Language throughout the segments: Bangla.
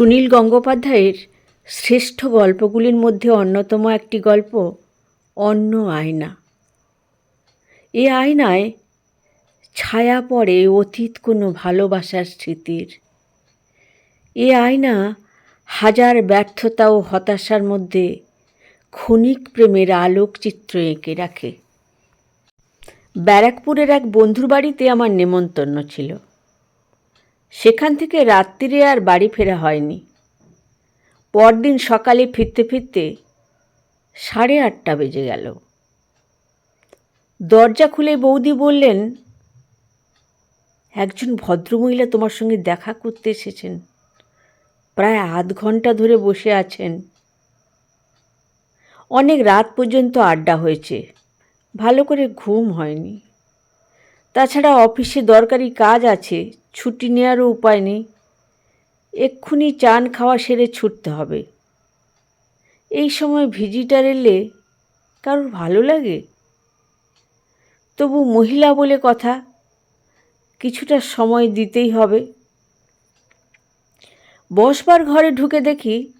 সুনীল গঙ্গোপাধ্যায়ের শ্রেষ্ঠ গল্পগুলির মধ্যে অন্যতম একটি গল্প, অন্য আয়না। এ আয়নায় ছায়া পড়ে অতীত কোনো ভালোবাসার স্মৃতির। এ আয়না হাজার ব্যর্থতা ও হতাশার মধ্যে ক্ষণিক প্রেমের আলোকচিত্র এঁকে রাখে। ব্যারাকপুরের এক বন্ধুর বাড়িতে আমার নেমন্তন্ন ছিল। সেখান থেকে রাত্রিরে আর বাড়ি ফেরা হয়নি। পরদিন সকালে ফিরতে ফিরতে সাড়ে আটটা বেজে গেল। দরজা খুলে বৌদি বললেন, একজন ভদ্রমহিলা তোমার সঙ্গে দেখা করতে এসেছেন। প্রায় আধ ঘণ্টা ধরে বসে আছেন। অনেক রাত পর্যন্ত আড্ডা হয়েছে। ভালো করে ঘুম হয়নি। তাছাড়া অফিসে দরকারি কাজ আছে ছুটি নেওয়ারও উপায় নেই। এক্ষুনি চান খাওয়া সেরে ছুটতে হবে। এই সময় ভিজিটার এলে কারোর ভালো লাগে? তবু মহিলা বলে কথা, কিছুটা সময় দিতেই হবে। বসবার ঘরে ঢুকে দেখি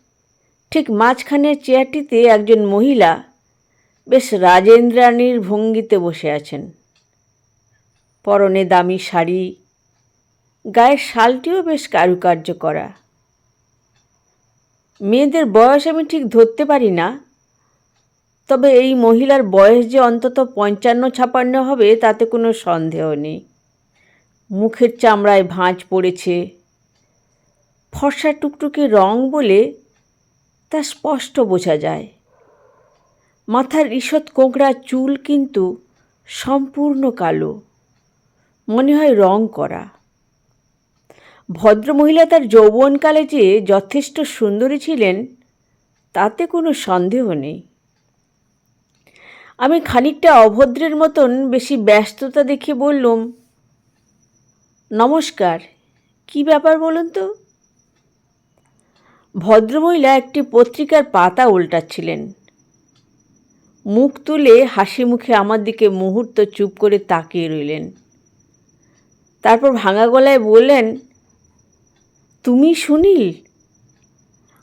ঠিক মাঝখানের চেয়ারটিতে একজন মহিলা বেশ রাজেন্দ্রাণীর ভঙ্গিতে বসে আছেন। পরনে দামি শাড়ি গায়ের শালটিও বেশ কারুকার্য করা। মেয়েদের বয়স আমি ঠিক ধরতে পারি না, তবে এই মহিলার বয়স যে অন্তত পঞ্চান্ন ছাপান্ন হবে তাতে কোনো সন্দেহ নেই। মুখের চামড়ায় ভাঁজ পড়েছে। ফর্সা টুকটুকে রং বলে তা স্পষ্ট বোঝা যায়। মাথার ঈষৎ কোঁকড়া চুল কিন্তু সম্পূর্ণ কালো, মনে হয় রং করা। ভদ্রমহিলা তার যৌবনকালে যে যথেষ্ট সুন্দরী ছিলেন, তাতে কোনো সন্দেহ নেই। আমি খানিকটা অভদ্রের মতন বেশি ব্যস্ততা দেখে বললুম, নমস্কার, কি ব্যাপার বলুন তো? ভদ্রমহিলা একটি পত্রিকার পাতা উল্টাচ্ছিলেন। মুখ তুলে হাসি মুখে আমার দিকে মুহূর্ত চুপ করে তাকিয়ে রইলেন। তারপর ভাঙা গলায় বললেন তুমি সুনীল?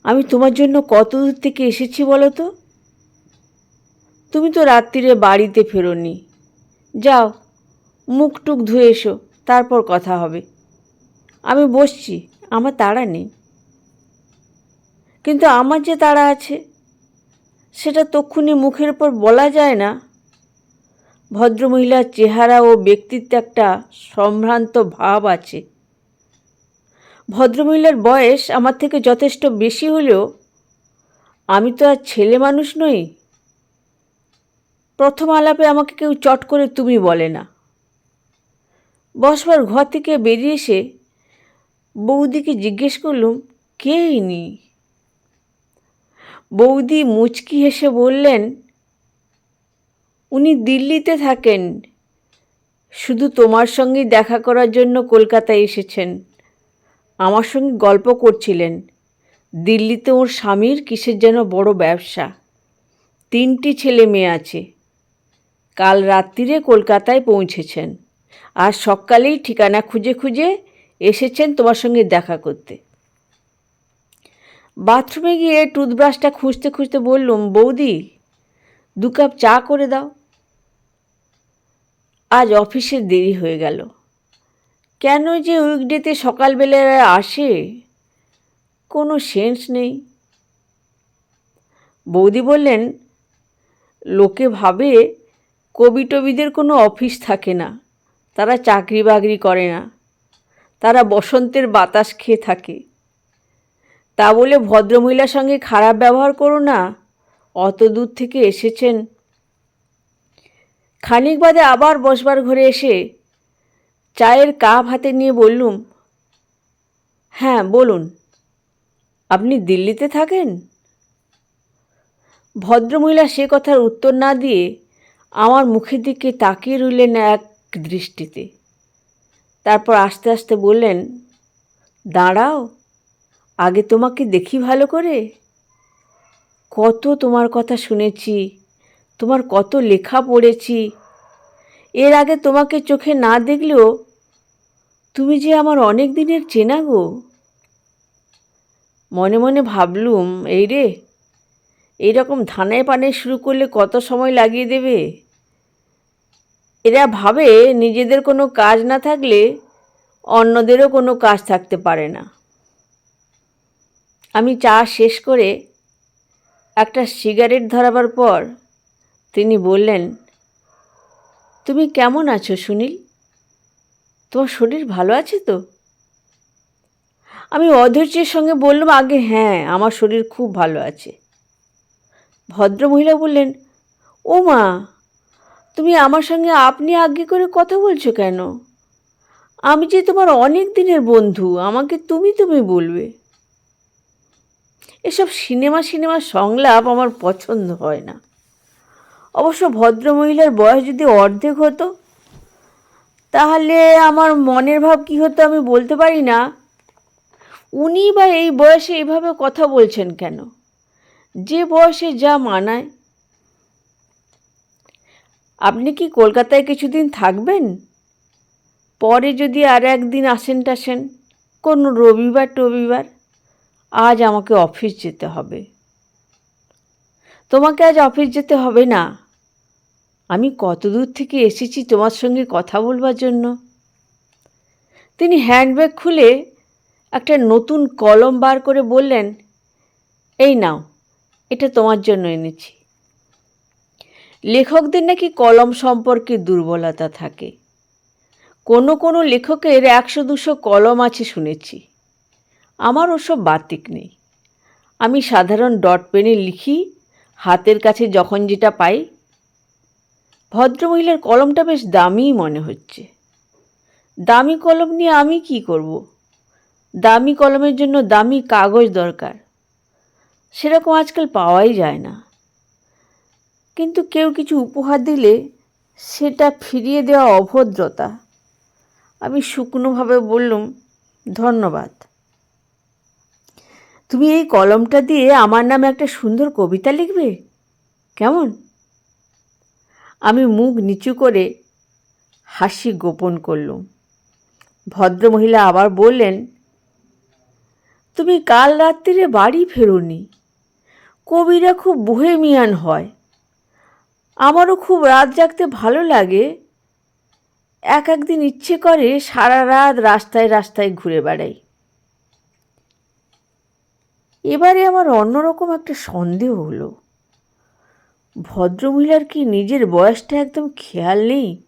আমি তোমার জন্য কত দূর থেকে এসেছি বলো তো? তুমি তো রাত্রিরে বাড়িতে ফেরোনি। যাও মুখ টুক ধুয়ে এসো, তারপর কথা হবে। আমি বসছি, আমার তাড়া নেই। কিন্তু আমার যে তাড়া আছে, সেটা তক্ষুনি মুখের ওপর বলা যায় না। ভদ্রমহিলার চেহারা ও ব্যক্তিত্বে একটা সম্ভ্রান্ত ভাব আছে। ভদ্রমহিলার বয়স আমার থেকে যথেষ্ট বেশি হলেও আমি তো আর ছেলে মানুষ নই। প্রথম আলাপে আমাকে কেউ চট করে তুমি বলে না। বসবার ঘর থেকে বেরিয়ে এসে বৌদিকে জিজ্ঞেস করলুম, কে ইনি? বৌদি মুচকি হেসে বললেন, উনি দিল্লিতে থাকেন। শুধু তোমার সঙ্গেই দেখা করার জন্য কলকাতায় এসেছেন। আমার সঙ্গে গল্প করছিলেন। দিল্লিতে ওর স্বামীর কিসের যেন বড় ব্যবসা। তিনটি ছেলে মেয়ে আছে। কাল রাত্রিরে কলকাতায় পৌঁছেছেন। আর সকালেই ঠিকানা খুঁজে খুঁজে এসেছেন তোমার সঙ্গে দেখা করতে। বাথরুমে গিয়ে টুথব্রাশটা খুঁজতে খুঁজতে বললুম, বৌদি, দু কাপ চা করে দাও। আজ অফিসের দেরি হয়ে গেল। কেন যে উইকডেতে সকালবেলায় আসে? কোনো সেন্স নেই। বৌদি বললেন, লোকে ভাবে কবি টবিদের কোনো অফিস থাকে না। তারা চাকরি বাকরি করে না। তারা বসন্তের বাতাস খেয়ে থাকে। তা বলে ভদ্রমহিলার সঙ্গে খারাপ ব্যবহার করো না। অত দূর থেকে এসেছেন। খানিক বাদে আবার বসবার ঘরে এসে চায়ের কাপ হাতে নিয়ে বললুম হ্যাঁ বলুন। আপনি দিল্লিতে থাকেন? ভদ্রমহিলা সে কথার উত্তর না দিয়ে আমার মুখের দিকে তাকিয়ে রইলেন এক দৃষ্টিতে। তারপর আস্তে আস্তে বললেন, দাঁড়াও, আগে তোমাকে দেখি ভালো করে। কত তোমার কথা শুনেছি, তোমার কত লেখা পড়েছি। এর আগে তোমাকে চোখে না দেখলেও তুমি যে আমার অনেক দিনের চেনা গো। মনে মনে ভাবলুম, এই রে, এইরকম ধানে পানে শুরু করলে কত সময় লাগিয়ে দেবে? এরা ভাবে নিজেদের কোনো কাজ না থাকলে অন্যদেরও কোনো কাজ থাকতে পারে না। আমি চা শেষ করে একটা সিগারেট ধরাবার পর তিনি বললেন, তুমি কেমন আছো, সুনীল? তোমার শরীর ভালো আছে তো? আমি অধৈর্যের সঙ্গে বললাম, আগে হ্যাঁ আমার শরীর খুব ভালো আছে। ভদ্রমহিলা বললেন, ও মা, তুমি আমার সঙ্গে আপনি আগে করে কথা বলছো কেন? আমি যে তোমার অনেক দিনের বন্ধু, আমাকে তুমি তুমি বলবে। এসব সিনেমা সিনেমা সংলাপ আমার পছন্দ হয় না। অবশ্য ভদ্রমহিলার বয়স যদি অর্ধেক হতো তাহলে আমার মনের ভাব কী হতো আমি বলতে পারি না? উনি বা এই বয়সে এইভাবে কথা বলছেন কেন? যে বয়সে যা মানায়। আপনি কি কলকাতায় কিছুদিন থাকবেন? পরে যদি আর একদিন আসেন টাসেন, কোনো রবিবার, টবিবার, আজ আমাকে অফিস যেতে হবে। তোমাকে আজ অফিস যেতে হবে না? আমি কত দূর থেকে এসেছি তোমার সঙ্গে কথা বলবার জন্য? তিনি হ্যান্ডব্যাগ খুলে একটা নতুন কলম বার করে বললেন, এই নাও, এটা তোমার জন্য এনেছি। লেখকদের নাকি কলম সম্পর্কে দুর্বলতা থাকে। কোনো কোনো লেখকের একশো দুশো কলম আছে শুনেছি। আমার ওসব বাতিক নেই। আমি সাধারণ ডট পেনে লিখি, হাতের কাছে যখন যেটা পাই ভদ্রমহিলার কলমটা বেশ দামিই মনে হচ্ছে। দামি কলম নিয়ে আমি কি করব? দামি কলমের জন্য দামি কাগজ দরকার। সেরকম আজকাল পাওয়াই যায় না। কিন্তু কেউ কিছু উপহার দিলে সেটা ফিরিয়ে দেওয়া অভদ্রতা। আমি শুকনোভাবে বললুম, ধন্যবাদ। তুমি এই কলমটা দিয়ে আমার নামে একটা সুন্দর কবিতা লিখবে? কেমন? আমি মুখ নিচু করে হাসি গোপন করলুম। ভদ্রমহিলা আবার বললেন, তুমি কাল রাত্রিরে বাড়ি ফেরোনি। কবিরা খুব বুহেমিয়ান হয়। আমারও খুব রাত জাগতে ভালো লাগে। এক একদিন ইচ্ছে করে সারা রাত রাস্তায় রাস্তায় ঘুরে বেড়াই। এবারে আমার অন্যরকম একটা সন্দেহ হলো। ভদ্রমহিলার কি নিজের বয়সটা একদম খেয়াল নেই?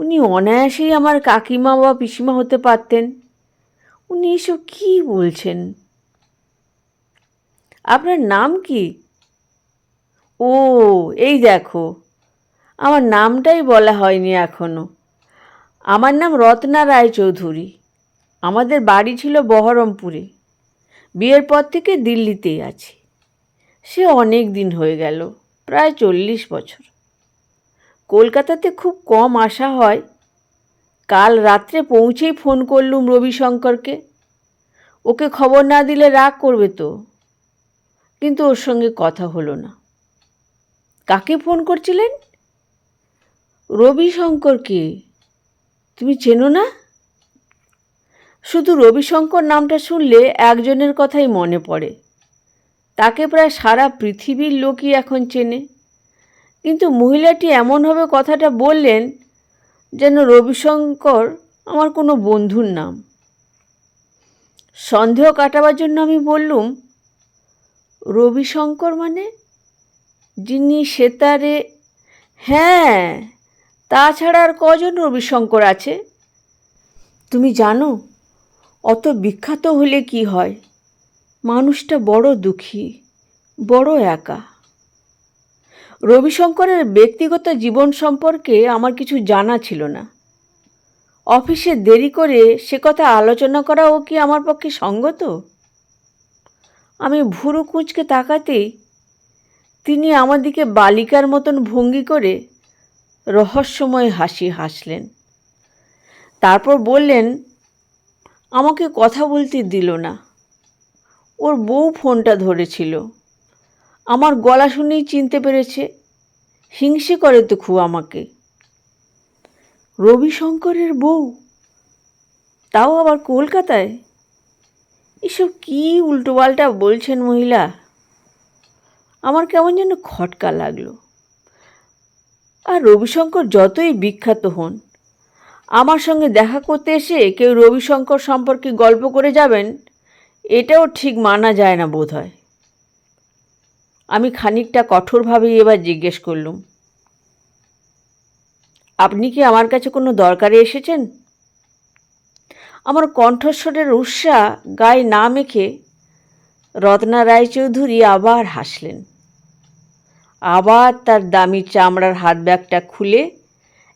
উনি অনায়াসেই আমার কাকিমা বা পিসিমা হতে পারতেন। উনি এসব কী বলছেন? আপনার নাম কি? ও, এই দেখো। আমার নামটাই বলা হয়নি এখনও আমার নাম রত্না রায়চৌধুরী। আমাদের বাড়ি ছিল বহরমপুরে। বিয়ের পর থেকে দিল্লিতেই আছি। সে অনেক দিন হয়ে গেল, প্রায় চল্লিশ বছর। কলকাতাতে খুব কম আসা হয়। কাল রাত্রে পৌঁছেই ফোন করলুম রবিশঙ্করকে। ওকে খবর না দিলে রাগ করবে তো। কিন্তু ওর সঙ্গে কথা হলো না। কাকে ফোন করছিলেন? রবিশঙ্করকে তুমি চেনো না? শুধু রবিশঙ্কর নামটা শুনলে একজনের কথাই মনে পড়ে। তাকে প্রায় সারা পৃথিবীর লোকই এখন চেনে। কিন্তু মহিলাটি এমনভাবে কথাটা বললেন যেন রবিশঙ্কর আমার কোনো বন্ধুর নাম। সন্দেহ কাটাবার জন্য আমি বললুম, রবিশঙ্কর মানে? যিনি সেতারে হ্যাঁ তাছাড়া আর কজন রবিশঙ্কর আছে? তুমি জানো, অত বিখ্যাত হলে কি হয়? মানুষটা বড় দুঃখী, বড় একা। রবিশঙ্করের ব্যক্তিগত জীবন সম্পর্কে আমার কিছু জানা ছিল না। অফিসে দেরি করে সে কথা আলোচনা করাও কি আমার পক্ষে সঙ্গত? আমি ভুরু কুঁচকে তাকাতেই তিনি আমার দিকে বালিকার মতন ভঙ্গি করে রহস্যময় হাসি হাসলেন। তারপর বললেন, আমাকে কথা বলতে দিল না। ওর বউ ফোনটা ধরেছিল। আমার গলা শুনেই চিনতে পেরেছে, হিংসে করে তো খুব আমাকে। রবিশঙ্করের বউ? তাও আবার কলকাতায়? এসব কী উল্টোপাল্টা বলছেন মহিলা? আমার কেমন যেন খটকা লাগল। আর রবিশঙ্কর যতই বিখ্যাত হন, আমার সঙ্গে দেখা করতে এসে কেউ রবিশঙ্কর সম্পর্কে গল্প করে যাবেন এটাও ঠিক মানা যায় না বোধ হয় আমি খানিকটা কঠোরভাবেই এবার জিজ্ঞেস করলুম, আপনি কি আমার কাছে কোনো দরকারে এসেছেন? আমার কণ্ঠস্বরের উৎসাহ গায়ে না মেখে রত্না রায়চৌধুরী আবার হাসলেন। আবার তার দামি চামড়ার হাত ব্যাগটা খুলে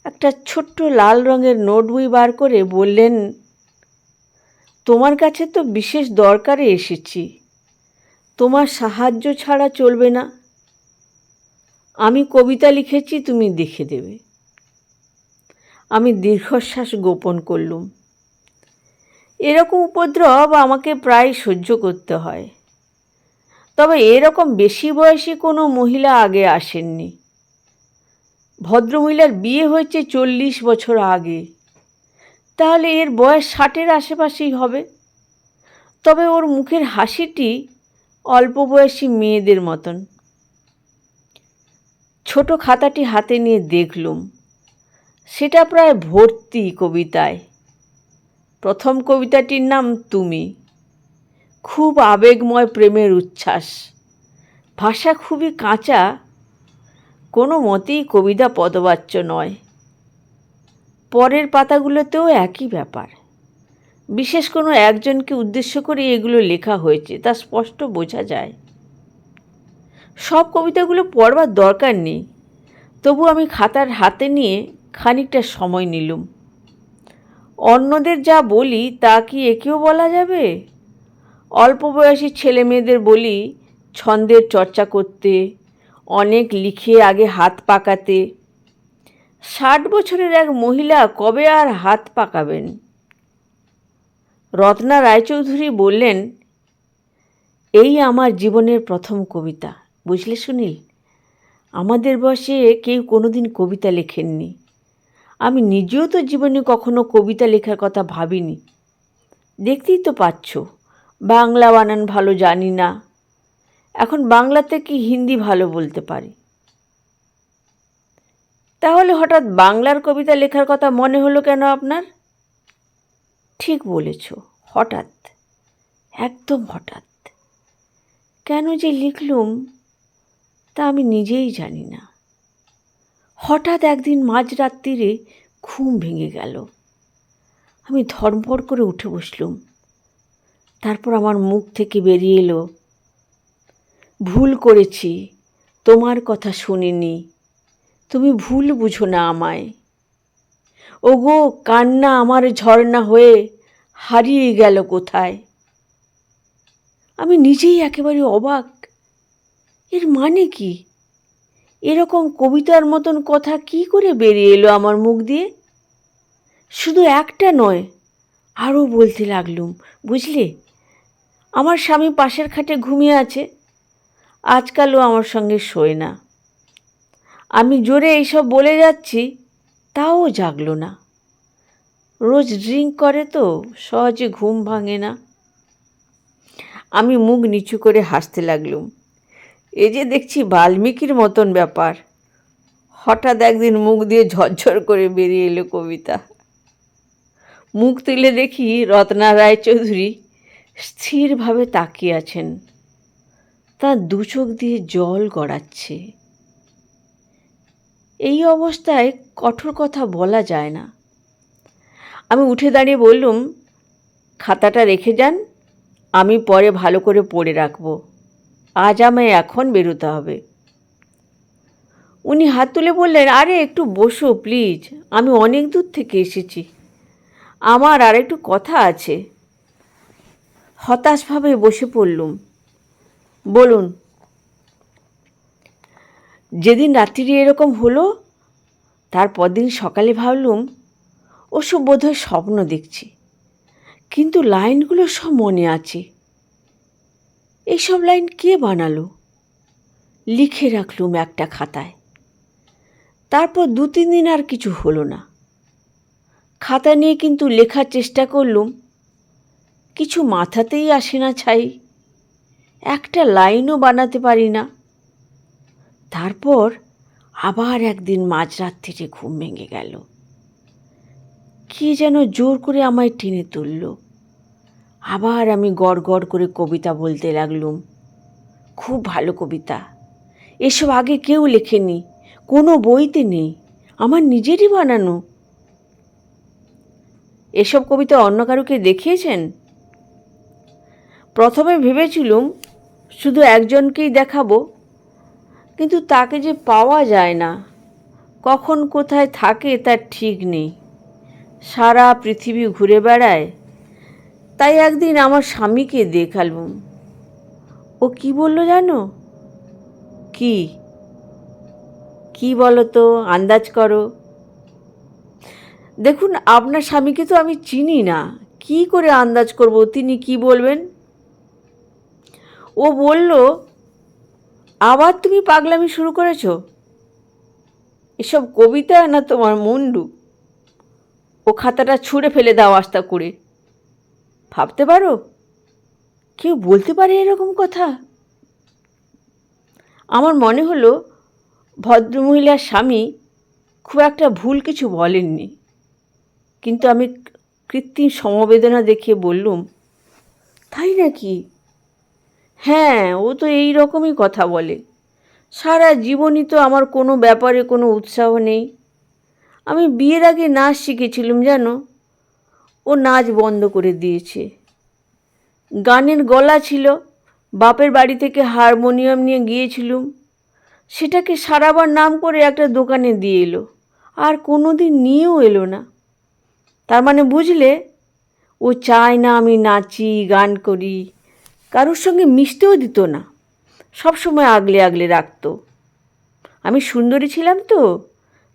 একটা ছোট্ট লাল রঙের নোট বই বার করে বললেন তোমার কাছে তো বিশেষ দরকারে এসেছি। তোমার সাহায্য ছাড়া চলবে না। আমি কবিতা লিখেছি, তুমি দেখে দেবে। আমি দীর্ঘশ্বাস গোপন করলুম। এরকম উপদ্রব আমাকে প্রায় সহ্য করতে হয়। তবে এরকম বেশি বয়সী কোনো মহিলা আগে আসেননি। ভদ্রমহিলার বিয়ে হয়েছে চল্লিশ বছর আগে। তাহলে এর বয়স ষাটের আশেপাশেই হবে। তবে ওর মুখের হাসিটি অল্প বয়সী মেয়েদের মতন। ছোট খাতাটি হাতে নিয়ে দেখলুম। সেটা প্রায় ভর্তি কবিতায়। প্রথম কবিতাটির নাম তুমি। খুব আবেগময় প্রেমের উচ্ছ্বাস। ভাষা খুবই কাঁচা। কোনো মতেই কবিতা পদবাচ্য নয়। পরের পাতাগুলোতেও একই ব্যাপার। বিশেষ কোনো একজনকে উদ্দেশ্য করে এগুলো লেখা হয়েছে, তা স্পষ্ট বোঝা যায়। সব কবিতাগুলো পড়বার দরকার নেই, তবু আমি খাতার হাতে নিয়ে খানিকটা সময় নিলুম। অন্যদের যা বলি, তা কি একেও বলা যাবে? অল্প বয়সী ছেলে মেয়েদের বলি, ছন্দের চর্চা করতে, অনেক লিখে আগে হাত পাকাতে ষাট বছরের এক মহিলা কবে আর হাত পাকাবেন? রত্না রায়চৌধুরী বললেন, এই আমার জীবনের প্রথম কবিতা। বুঝলে সুনীল? আমাদের বয়সে কেউ কোনোদিন কবিতা লেখেননি। আমি নিজেও তো জীবনে কখনো কবিতা লেখার কথা ভাবিনি। দেখতেই তো পাচ্ছ, বাংলা বানান ভালো জানি না। এখন বাংলাতে কি হিন্দি ভালো বলতে পারি? তাহলে হঠাৎ বাংলার কবিতা লেখার কথা মনে হলো কেন আপনার? ঠিক বলেছ, হঠাৎ, একদম হঠাৎ। কেন যে লিখলুম তা আমি নিজেই জানি না। হঠাৎ একদিন মাঝরাত্রিরে ঘুম ভেঙে গেল। আমি ধর্মপড় করে উঠে বসলুম। তারপর আমার মুখ থেকে বেরিয়ে এলো। ভুল করেছি, তোমার কথা শুনিনি। তুমি ভুল বুঝো না আমায়। ওগো, কান্না আমার ঝর্ণা হয়ে হারিয়ে গেল কোথায়? আমি নিজেই একেবারে অবাক। এর মানে কি? এরকম কবিতার মতন কথা কি করে বেরিয়ে এলো আমার মুখ দিয়ে? শুধু একটা নয়, আরও বলতে লাগলুম, বুঝলে? আমার স্বামী পাশের খাটে ঘুমিয়ে আছে। আজকালও আমার সঙ্গে শোয় না। আমি জোরে এইসব বলে যাচ্ছি, তাও জাগলো না। রোজ ড্রিঙ্ক করে তো, সহজে ঘুম ভাঙে না। আমি মুখ নিচু করে হাসতে লাগলুম। এ যে দেখছি বাল্মীকির মতন ব্যাপার। হঠাৎ একদিন মুখ দিয়ে ঝরঝর করে বেরিয়ে এলো কবিতা। মুখ তুলে দেখি রত্না রায়চৌধুরী স্থিরভাবে তাকিয়ে আছেন। তার দু চোখ দিয়ে জল গড়াচ্ছে। এই অবস্থায় কঠোর কথা বলা যায় না। আমি উঠে দাঁড়িয়ে বললুম, খাতাটা রেখে যান, আমি পরে ভালো করে পড়ে রাখব। আজ আমায় এখন বেরোতে হবে। উনি হাত তুলে বললেন, আরে, একটু বসো, প্লিজ। আমি অনেক দূর থেকে এসেছি। আমার আর একটু কথা আছে। হতাশভাবে বসে পড়লুম। বলুন যেদিন রাত্রিরে এরকম হলো তারপর দিন সকালে ভাবলুম, ওসব বোধহয় স্বপ্ন দেখছি। কিন্তু লাইনগুলো সব মনে আছে। এইসব লাইন কে বানালো? লিখে রাখলুম একটা খাতায়। তারপর দু তিন দিন আর কিছু হলো না। খাতা নিয়ে কিন্তু লেখার চেষ্টা করলুম। কিছু মাথাতেই আসে না ছাই। একটা লাইনও বানাতে পারি না। তারপর আবার একদিন মাঝরাত্রিরে ঘুম ভেঙে গেল। কে যেন জোর করে আমায় টেনে তুলল। আবার আমি গড় গড় করে কবিতা বলতে লাগলুম। খুব ভালো কবিতা। এসব আগে কেউ লেখেনি, কোনো বইতে নেই, আমার নিজেরই বানানো। এসব কবিতা অন্য কারুকে দেখিয়েছেন? প্রথমে ভেবেছিলুম শুধু একজনকেই দেখাবো কিন্তু তাকে যে পাওয়া যায় না, কখন কোথায় থাকে তার ঠিক নেই। সারা পৃথিবী ঘুরে বেড়ায়, তাই একদিন আমার স্বামীকে দেখালুম। ও কি বলল জানো? কি? কি বলো তো আন্দাজ করো। দেখুন, আপনার স্বামীকে তো আমি চিনি না। কি করে আন্দাজ করব? তিনি কি বলবেন? ও বলল আবার তুমি পাগলামি শুরু করেছ? এসব কবিতা না তোমার মুন্ডু? ও খাতাটা ছুঁড়ে ফেলে দাও আস্তা করে। ভাবতে পারো? কেউ বলতে পারে এরকম কথা? আমার মনে হলো, ভদ্রমহিলার স্বামী খুব একটা ভুল কিছু বলেননি। কিন্তু আমি কৃত্রিম সমবেদনা দেখিয়ে বললুম, তাই নাকি? হ্যাঁ ও তো এই রকমই কথা বলে। সারা জীবনই তো আমার কোনো ব্যাপারে কোনো উৎসাহ নেই। আমি বিয়ের আগে নাচ শিখেছিলাম, জানো? ও নাচ বন্ধ করে দিয়েছে। গানের গলা ছিল, বাপের বাড়ি থেকে হারমোনিয়াম নিয়ে গিয়েছিলুম। সেটাকে সারাবার নাম করে একটা দোকানে দিয়ে এলো। আর কোনো দিন নিয়েও এলো না। তার মানে বুঝলে? ও চায় না আমি নাচি, গান করি। কারোর সঙ্গে মিশতেও দিত না। সব সময় আগলে আগলে রাখত। আমি সুন্দরী ছিলাম তো,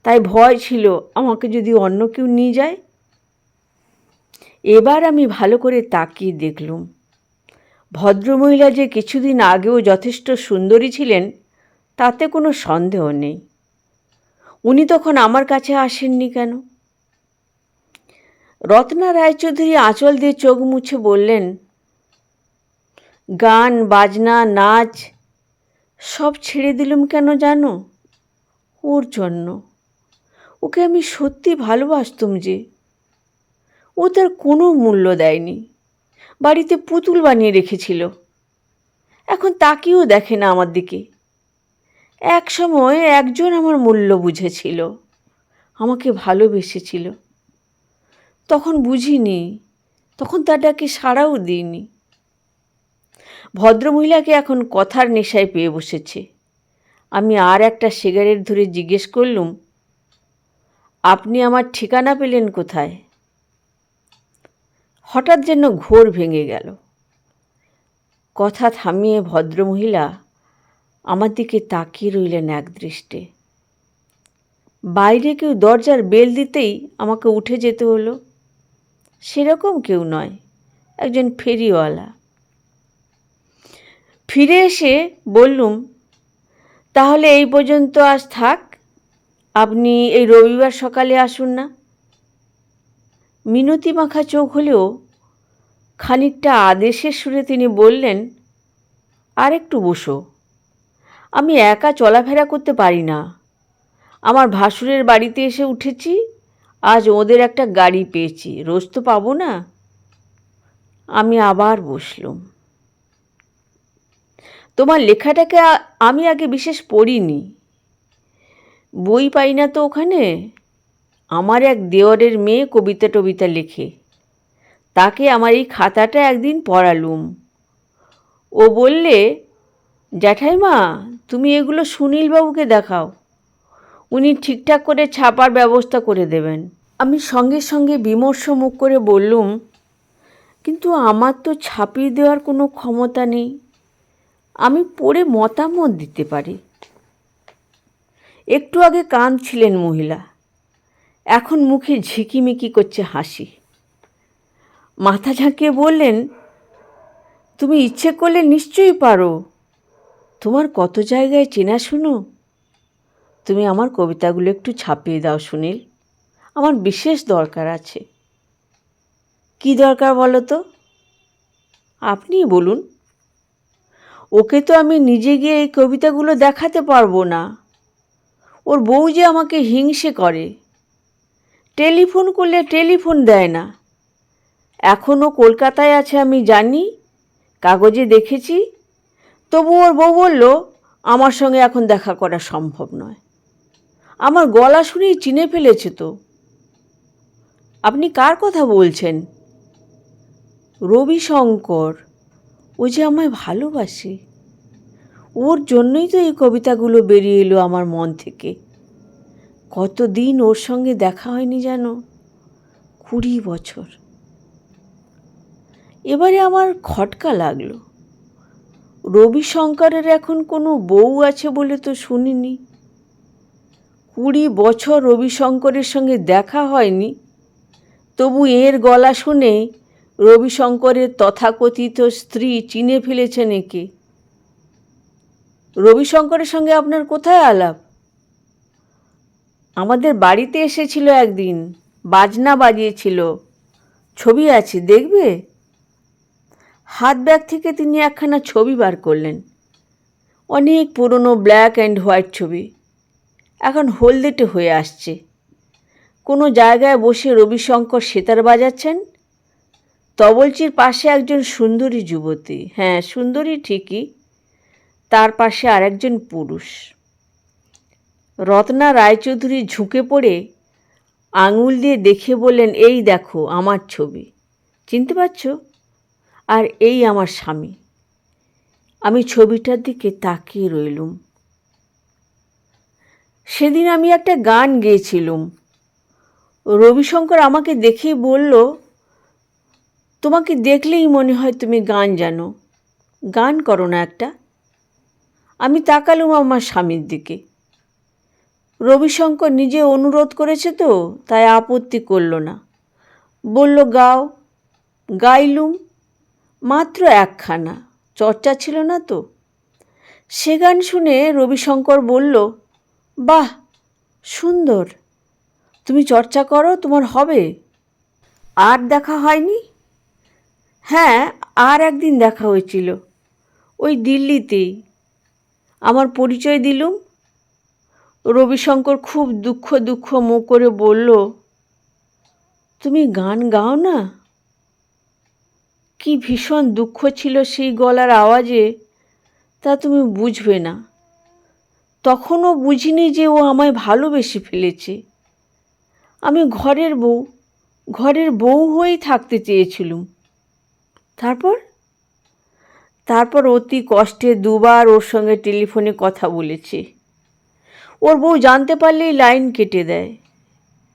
তাই ভয় ছিল আমাকে যদি অন্য কেউ নিয়ে যায়। এবার আমি ভালো করে তাকিয়ে দেখলুম, ভদ্রমহিলা যে কিছুদিন আগেও যথেষ্ট সুন্দরী ছিলেন, তাতে কোনো সন্দেহ নেই। উনি তখন আমার কাছে আসেননি কেন? রত্না রায়চৌধুরী আঁচল দিয়ে চোখ মুছে বললেন গান, বাজনা, নাচ, সব ছেড়ে দিলুম কেন জানো? ওর জন্য। ওকে আমি সত্যি ভালোবাসতুম যে। ও তার কোনো মূল্য দেয়নি। বাড়িতে পুতুল বানিয়ে রেখেছিল। এখন তাকেও দেখে না আমার দিকে। এক সময় একজন আমার মূল্য বুঝেছিল। আমাকে ভালোবেসেছিল। তখন বুঝিনি। তখন তাটাকে সাড়াও দিইনি। ভদ্রমহিলাকে এখন কথার নেশায় পেয়ে বসেছে। আমি আর একটা সিগারেট ধরে জিজ্ঞেস করলুম, আপনি আমার ঠিকানা পেলেন কোথায়? হঠাৎ যেন ঘোর ভেঙে গেল। কথা থামিয়ে ভদ্রমহিলা আমার দিকে তাকিয়ে রইলেন এক দৃষ্টে। বাইরে কেউ দরজার বেল দিতেই আমাকে উঠে যেতে হলো। সেরকম কেউ নয়, একজন ফেরিওয়ালা। ফিরে এসে বললুম, তাহলে এই পর্যন্ত আজ থাক, আপনি এই রবিবার সকালে আসুন না। মিনতি মাখা চোখ হলেও খানিকটা আদেশের সুরে তিনি বললেন আর একটু বসো, আমি একা চলাফেরা করতে পারি না। আমার ভাসুরের বাড়িতে এসে উঠেছি, আজ ওদের একটা গাড়ি পেয়েছি, রোজ তো পাবো না। আমি আবার বসলুম। তোমার লেখাটাকে আমি আগে বিশেষ পড়িনি। বই পাই না তো ওখানে? আমার এক দেওয়ারের মেয়ে কবিতা টবিতা লেখে। তাকে আমার এই খাতাটা একদিন পড়ালুম। ও বললে, জ্যাঠাইমা, তুমি এগুলো সুনীলবাবুকে দেখাও। উনি ঠিকঠাক করে ছাপার ব্যবস্থা করে দেবেন। আমি সঙ্গে সঙ্গে বিমর্ষ মুখ করে বললুম, কিন্তু আমার তো ছাপিয়ে দেওয়ার কোনো ক্ষমতা নেই। আমি পড়ে মতামত দিতে পারি। একটু আগে কাঁদছিলেন মহিলা। এখন মুখে ঝিকিমিকি করছে হাসি। মাথা ঝাঁকিয়ে বললেন, তুমি ইচ্ছে করলে নিশ্চয়ই পারো। তোমার কত জায়গায় চেনা শুনো। তুমি আমার কবিতাগুলো একটু ছাপিয়ে দাও সুনীল। আমার বিশেষ দরকার আছে। কি দরকার বলো তো? আপনিই বলুন। ওকে তো আমি নিজে গিয়ে এই কবিতাগুলো দেখাতে পারব না। ওর বউ যে আমাকে হিংসে করে। টেলিফোন করলে টেলিফোন দেয় না। এখনও কলকাতায় আছে আমি জানি, কাগজে দেখেছি। তবু ওর বউ বলল, আমার সঙ্গে এখন দেখা করা সম্ভব নয়। আমার গলা শুনেই চিনে ফেলেছে তো। আপনি কার কথা বলছেন? রবিশঙ্কর। ও যে আমায় ভালোবাসে। ওর জন্যই তো এই কবিতাগুলো বেরিয়ে এলো আমার মন থেকে। কতদিন ওর সঙ্গে দেখা হয়নি যেন? কুড়ি বছর। এবারে আমার খটকা লাগল। রবিশঙ্করের এখন কোনো বউ আছে বলে তো শুনিনি। কুড়ি বছর রবিশঙ্করের সঙ্গে দেখা হয়নি। তবু এর গলা শুনে রবিশঙ্করের তথাকথিত স্ত্রী চিনে ফেলেছেন একে। রবিশঙ্করের সঙ্গে আপনার কোথায় আলাপ? আমাদের বাড়িতে এসেছিল একদিন, বাজনা বাজিয়েছিল। ছবি আছে, দেখবে? হাত ব্যাগ থেকে তিনি একখানা ছবি বার করলেন। অনেক পুরনো ব্ল্যাক অ্যান্ড হোয়াইট ছবি। এখন হলদেটে হয়ে আসছে। কোনো জায়গায় বসে রবিশঙ্কর সেতার বাজাচ্ছেন? তবলচির পাশে একজন সুন্দরী যুবতী। হ্যাঁ সুন্দরী ঠিকই। তার পাশে আরেকজন পুরুষ। রত্না রায়চৌধুরী ঝুঁকে পড়ে আঙুল দিয়ে দেখে বললেন, এই দেখো, আমার ছবি। চিনতে পারছ? আর এই আমার স্বামী। আমি ছবিটার দিকে তাকিয়ে রইলুম। সেদিন আমি একটা গান গেয়েছিলুম। রবিশঙ্কর আমাকে দেখেই বলল তোমাকে দেখলেই মনে হয় তুমি গান জানো। গান করো না একটা। আমি তাকালুম আমার স্বামীর দিকে। রবিশঙ্কর নিজে অনুরোধ করেছে তো, তাই আপত্তি করল না। বলল, গাও, গাইলুম, মাত্র একখানা। চর্চা ছিল না তো? সে গান শুনে রবিশঙ্কর বলল, বাহ, সুন্দর। তুমি চর্চা করো, তোমার হবে। আর দেখা হয়নি? হ্যাঁ আর একদিন দেখা হয়েছিল। ওই দিল্লিতেই আমার পরিচয় দিলুম। রবিশঙ্কর খুব দুঃখ দুঃখ মুখ করে বলল, তুমি গান গাও না? কি ভীষণ দুঃখ ছিল সেই গলার আওয়াজে, তা তুমি বুঝবে না। তখনও বুঝিনি যে ও আমায় ভালোবেসে ফেলেছে। আমি ঘরের বউ ঘরের বউ হয়েই থাকতে চেয়েছিলুম। তারপর? তারপর অতি কষ্টে দুবার ওর সঙ্গে টেলিফোনে কথা বলেছি। ওর বউ জানতে পারলেই লাইন কেটে দেয়।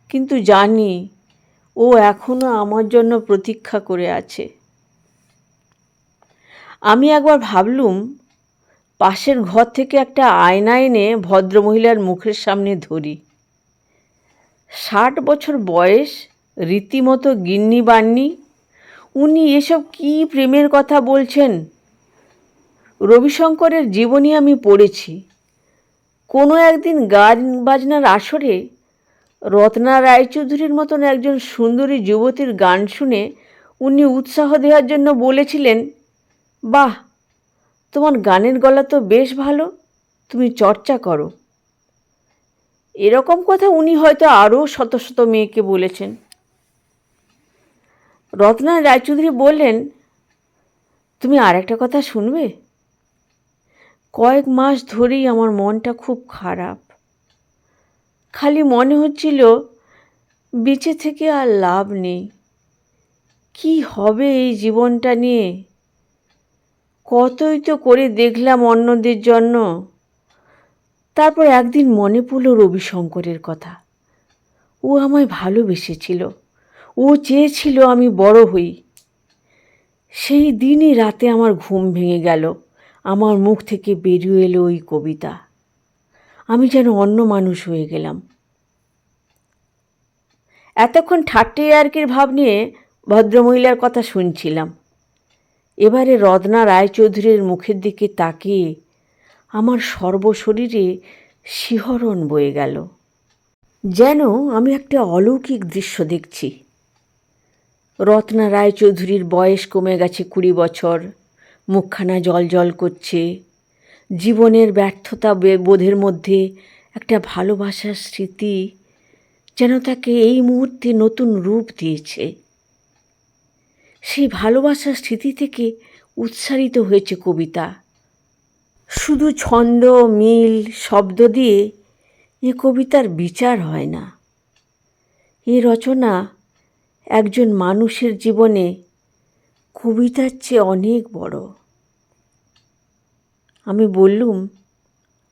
কিন্তু জানি ও এখনও আমার জন্য প্রতীক্ষা করে আছে। আমি একবার ভাবলুম, পাশের ঘর থেকে একটা আয়না এনে ভদ্রমহিলার মুখের সামনে ধরি। ষাট বছর বয়স, রীতিমতো গিন্নি বান্নি উনি এসব কি প্রেমের কথা বলছেন? রবিশঙ্করের জীবনী আমি পড়েছি। কোনো একদিন গান বাজনার আসরে রত্না রায়চৌধুরীর মতন একজন সুন্দরী যুবতীর গান শুনে উনি উৎসাহ দেওয়ার জন্য বলেছিলেন, বাহ, তোমার গানের গলা তো বেশ ভালো, তুমি চর্চা করো। এরকম কথা উনি হয়তো আরও শত শত মেয়েকে বলেছেন। রত্না রায়চৌধুরী বললেন, তুমি আর একটা কথা শুনবে? কয়েক মাস ধরেই আমার মনটা খুব খারাপ। খালি মনে হচ্ছিল বেঁচে থেকে আর লাভ নেই। কি হবে এই জীবনটা নিয়ে? কতই তো করে দেখলাম অন্যদের জন্য। তারপর একদিন মনে পড়ল রবিশঙ্করের কথা। ও আমায় ভালোবেসেছিল। ও চেয়েছিল আমি বড় হই। সেই দিনই রাতে আমার ঘুম ভেঙে গেল। আমার মুখ থেকে বেরিয়ে এলো ওই কবিতা। আমি যেন অন্য মানুষ হয়ে গেলাম। এতক্ষণ ঠাট্টে আরকির ভাব নিয়ে ভদ্রমহিলার কথা শুনছিলাম। এবারে রত্না রায়চৌধুরীর মুখের দিকে তাকিয়ে আমার সর্বশরীরে শিহরণ বয়ে গেল। যেন আমি একটা অলৌকিক দৃশ্য দেখছি। রত্না রায়চৌধুরীর বয়স কমে গেছে কুড়ি বছর। মুখখানা জল জল করছে। জীবনের ব্যর্থতা বোধের মধ্যে একটা ভালোবাসার স্মৃতি যেন তাকে এই মুহূর্তে নতুন রূপ দিয়েছে। সেই ভালোবাসার স্মৃতি থেকে উৎসারিত হয়েছে কবিতা। শুধু ছন্দ, মিল, শব্দ দিয়ে এ কবিতার বিচার হয় না। এ রচনা একজন মানুষের জীবনে কবিতার চেয়ে অনেক বড়। আমি বললুম,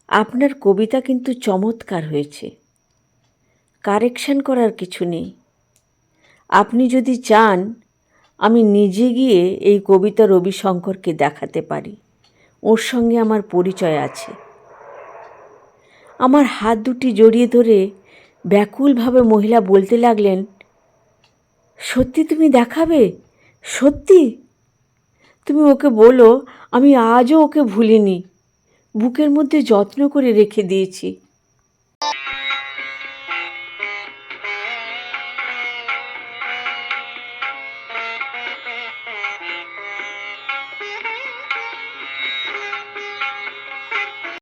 আপনার কবিতা কিন্তু চমৎকার হয়েছে। কারেকশন করার কিছু নেই। আপনি যদি চান, আমি নিজে গিয়ে এই কবিতা রবিশঙ্করকে দেখাতে পারি। ওর সঙ্গে আমার পরিচয় আছে। আমার হাত দুটি জড়িয়ে ধরে ব্যাকুলভাবে মহিলা বলতে লাগলেন সত্যি তুমি দেখাবে? সত্যি? তুমি ওকে বলো, আমি আজও ওকে ভুলিনি। বুকের মধ্যে যত্ন করে রেখে দিয়েছি।